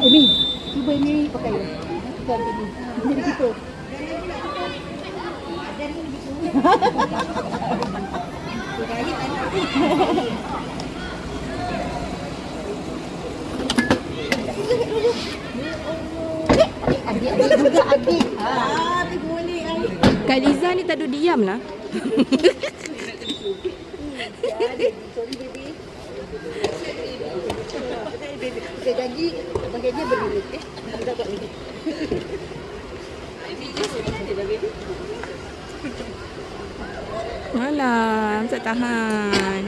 Umi, cuba ni pakai. Bukan. Ini kita. Adik boleh adik. Kak Liza ni tak duduk diam lah. Saya janji pakai dia berdua. Eh, tak dapat lagi. Alah, tak tahan.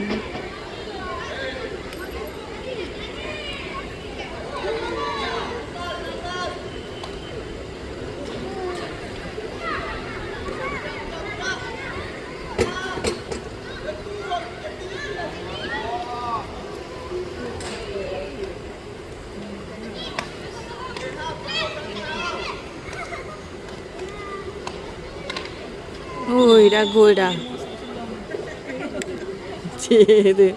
Oi, dah gol dah. Cik tu.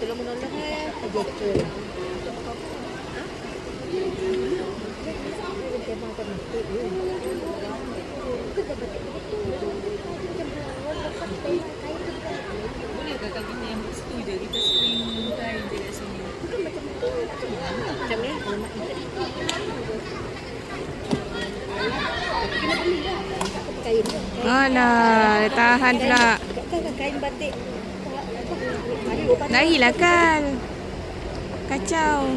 Tolong menolong eh. Ajar ke. Macam ni, alamak ni. Kena beli lah. Kain. Alah, tahan pula. Kain batik. Ada Larilah kan. Kacau.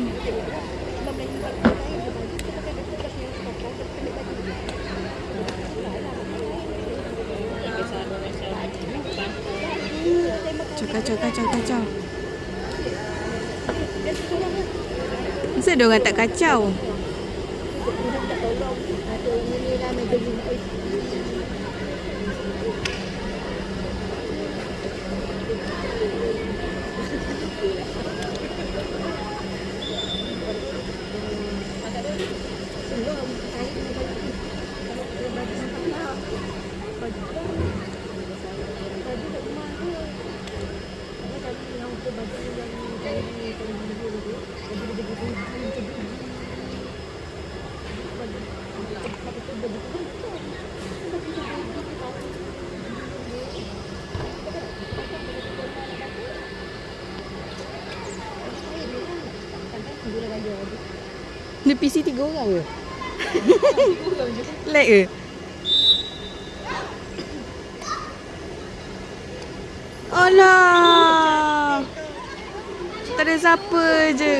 Kacau, kacau, kacau. Masa dia orang tak kacau? Dia PC tiga orang ke? Lag ke? Alah. Tak ada siapa je.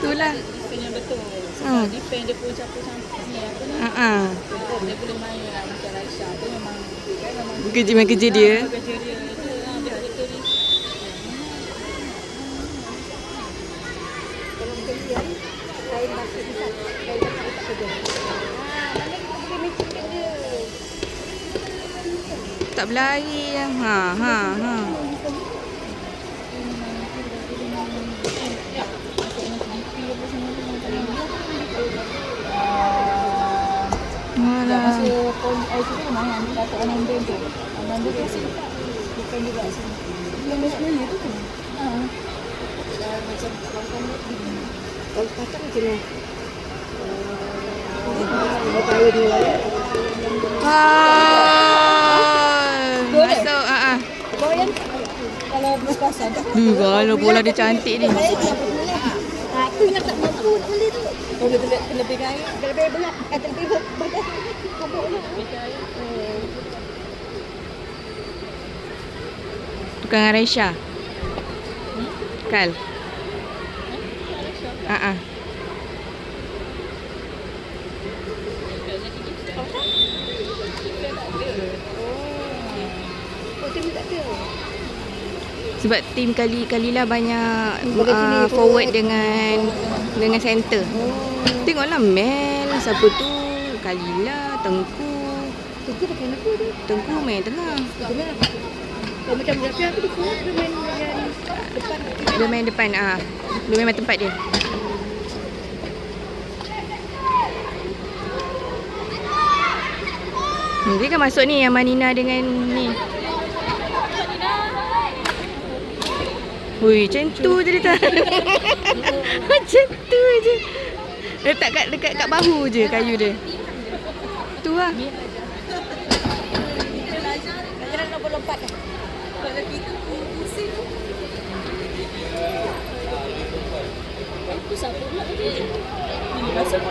Itulah. Betul. Hmm. Sebab defend dia pun campur campur ni apa ni. Ha ah. Dia boleh main lah macam Raisha tu memang kan memang Kerja memang kerja dia. kerja dia tu lah tak kerja. Berlari. Ha ha ha. Dah Alah. masa pon eh yang Datuk Ananda tu. Ananda tu sini. Bukan juga sini. Dia national tu kan. Ha. Dah macam kawan Kalau kacang macam mana? Ni lah. Ah. Masuk ah ah. Goyang. kalau berkuasa tak Duh, kalau bola dia cantik ni. Ah, tu yang tak mampu tak boleh tu. boleh terlebih terlebih kaya. Dia lebih berat. Eh, lebih berat. Tukang Raisya. Kal. Ah ah. Oh. Sebab tim kali kalilah banyak uh, forward. forward dengan dengan center. Tengoklah Mel, siapa tu? Kalila, Tengku. Tunggu pakai apa tu? Tengku main tengah. Kalau macam Zafia tu dia kuat dia main depan Dia main depan ah. Dia memang tempat dia. Hmm, dia kan masuk ni yang Manina dengan ni. Hui, macam tu je dia tak. macam tu je. Letak kat dekat kat bahu je kayu dia. Tu lah. Jangan nak berlompat. Kalau kita pusing. Itu siapa pula? Ini masuk.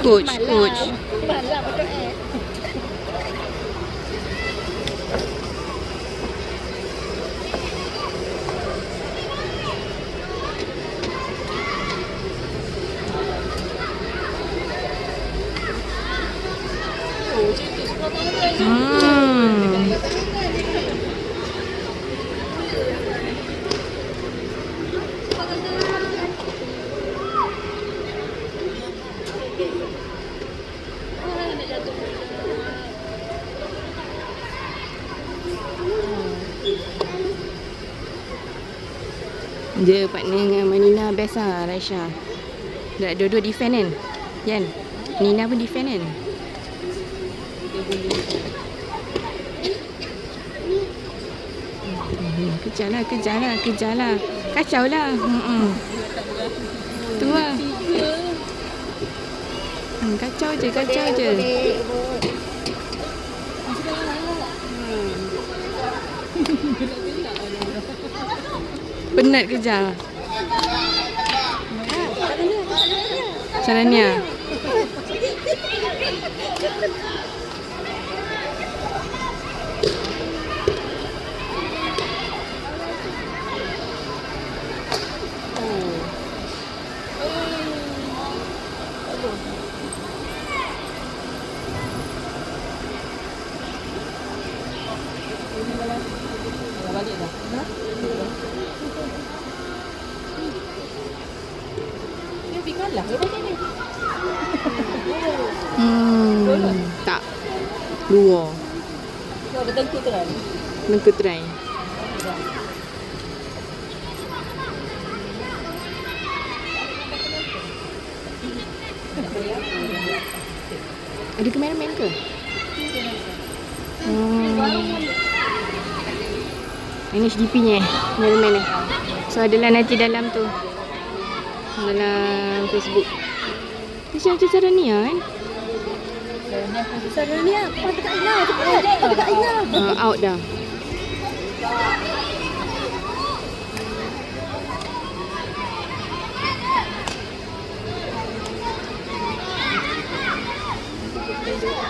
Coach, coach. Malam betul eh. Dia partner dengan Manina best lah Raisha. Dua-dua defend kan? Yan. Nina pun defend kan? Kejar lah, kejar lah, kejar lah. Kacau lah. Hmm, tu lah. Hmm, kacau je, kacau je. Penat kejar. Caranya. Dah balik dah. Dia pergi kalah ke macam ni? Hmm, tak. Dua. Kau betul tu kan? Nak try. Ada kameraman ke? Hmm. Ini HDP nya kameraman ni. So adalah nanti dalam tu. Dalam Facebook. Macam macam cara ni kan? Sana ni ah, pas dekat Ina, cepat. Dekat Ina. Uh, out dah.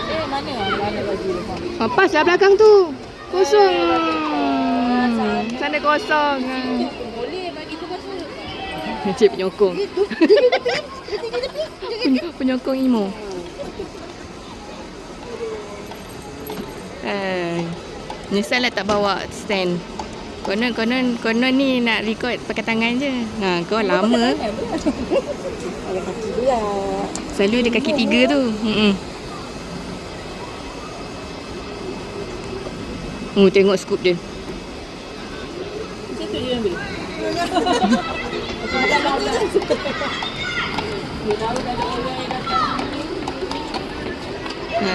Eh, mana? Mana baju? Ha. Ah, pas lah belakang tu. Kosong. Sana kosong. Boleh bagi tu pasal. Cik penyokong. Pen- penyokong imo. Eh, nyesal lah tak bawa stand. Konon konon konon ni nak record pakai tangan je. Ha, kau lama. Ada kaki pula. Selalu ada kaki tiga tu. Hmm. Oh, tengok scoop dia. Macam tu je ambil. Ha,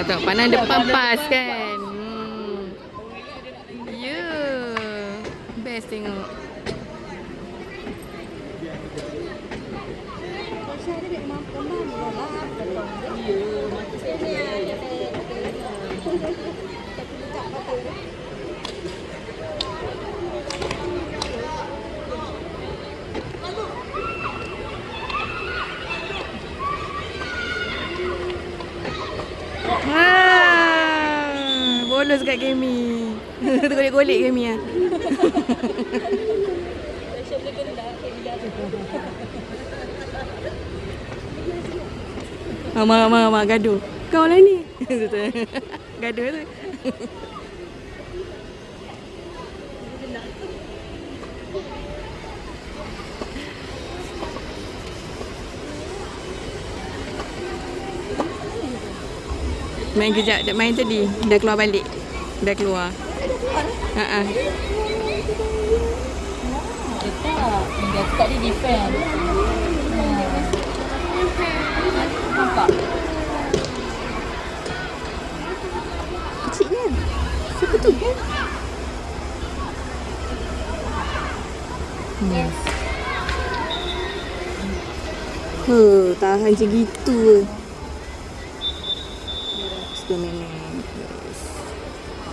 tengok pandang depan pas kan. Hmm. Ya. Yeah. Best tengok. Saya ada memang pernah lah. Ya, mati saya ni. Tapi buka mata dia. Ha, bonus kat Kemi. Kena ke bila Mama mama mama gaduh. Kau lah ni. gaduh tu. Main kejap, main tadi. Dah keluar balik. Dah keluar. Ah. Letak. defend. Nampak? Kecil kan? Siapa tu? Yes. Huh, tahan macam gitu. Sudah nenek.